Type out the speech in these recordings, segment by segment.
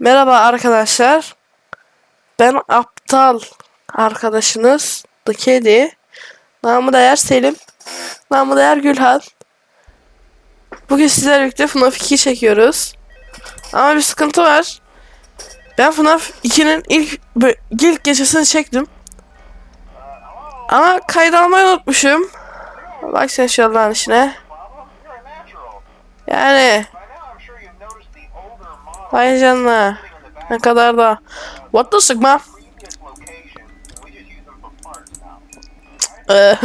Merhaba arkadaşlar. Ben aptal arkadaşınız The Kedi. Namı değer Selim. Namı değer Gülhan. Bugün sizlerle birlikte FNAF 2 çekiyoruz. Ama bir sıkıntı var. Ben FNAF 2'nin ilk ilk gecesini çektim. Ama kaydı almayı unutmuşum. Bak sen şu Allah'ın işine. Yani vay canına. Ne kadar da. What the sigma? Ee,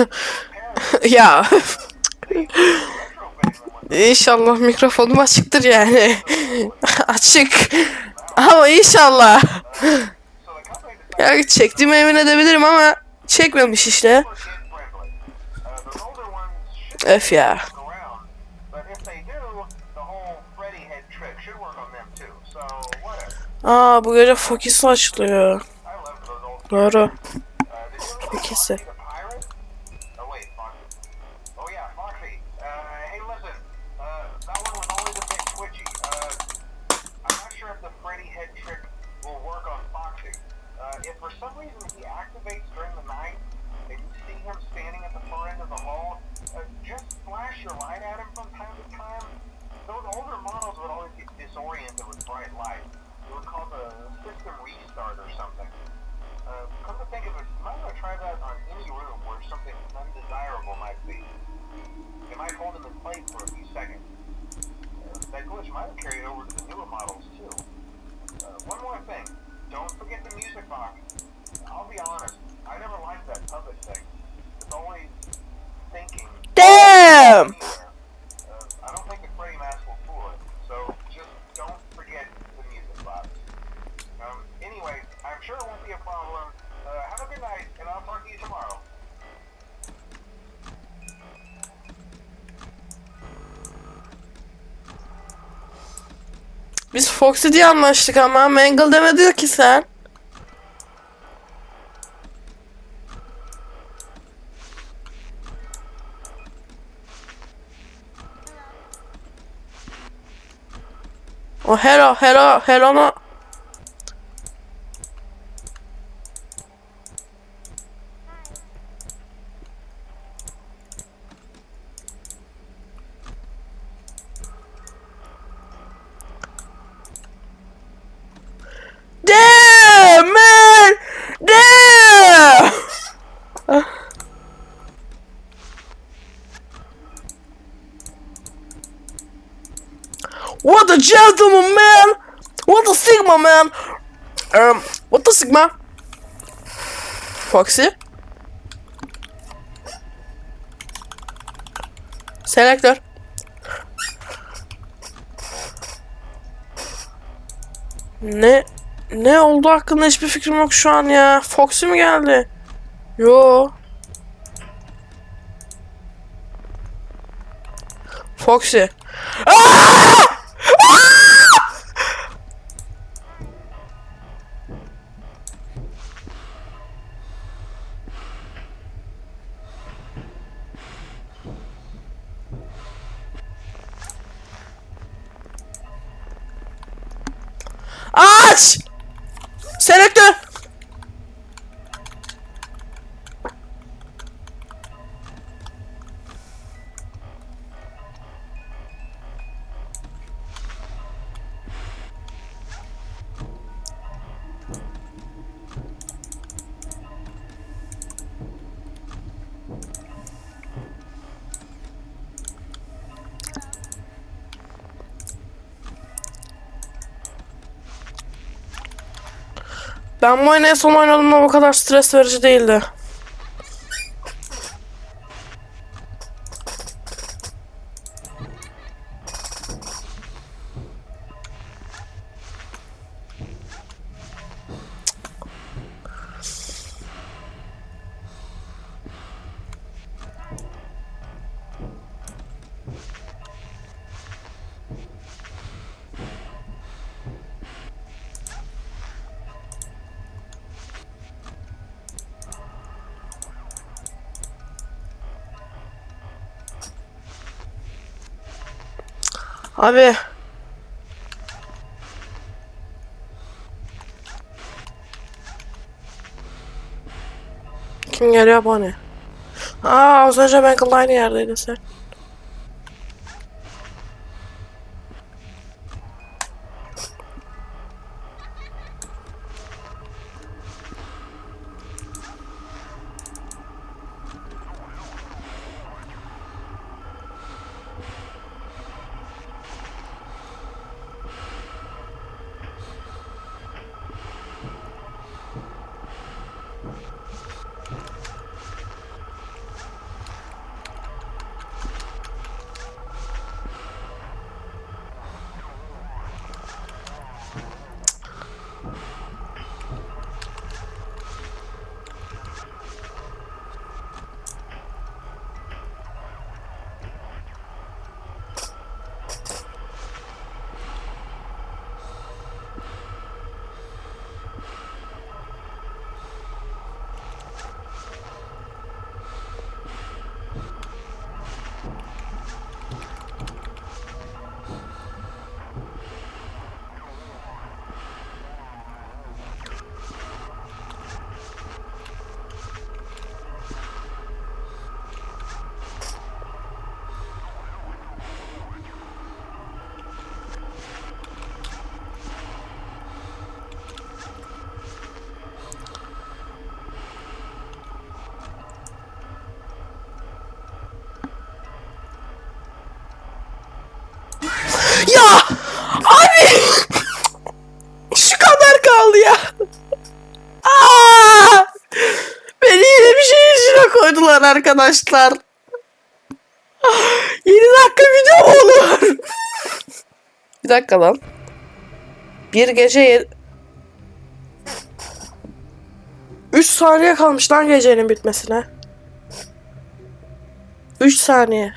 ya inşallah mikrofonum açıktır yani. Açık. Ama inşallah. Ya çektiğime emin edebilirim ama çekmemiş işte. to kid Aa bu gece Fokis açılıyor. Doğru. Fokis'i. Restart or something. Uh, come to think of it, you might want to try that on any room where something undesirable might be. It might hold them in place Biz Foxy diye anlaştık ama Mangle demedi ki sen. O Hero, Hero, Hero'nu What a gentleman, man! What a Sigma, man! Um, what the Sigma? Foxy? Selektör. Ne ne oldu hakkında hiçbir fikrim yok şu an ya. Foxy mi geldi? Yo. Foxy. Aa! Aç! Selektör! Ben bu en son oynadığımda bu kadar stres verici değildi. Abi. Kim geliyor bana? Aa az önce ben aynı yerdeydin sen. kaldı ya. Aa! Beni yine bir şey içine koydular arkadaşlar. 7 dakika video olur? bir dakika lan. Bir gece ye... 3 saniye kalmış lan gecenin bitmesine. 3 saniye.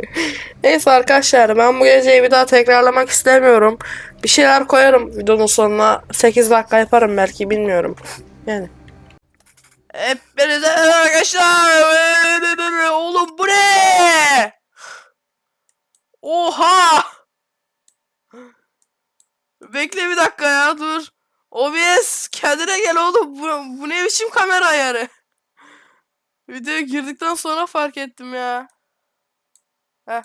Neyse arkadaşlar ben bu geceyi bir daha tekrarlamak istemiyorum. Bir şeyler koyarım videonun sonuna. 8 dakika yaparım belki bilmiyorum. Yani. Hepinize arkadaşlar. Oğlum bu ne? Oha! Bekle bir dakika ya dur. OBS kendine gel oğlum. Bu, bu ne biçim kamera ayarı? Videoya girdikten sonra fark ettim ya. Heh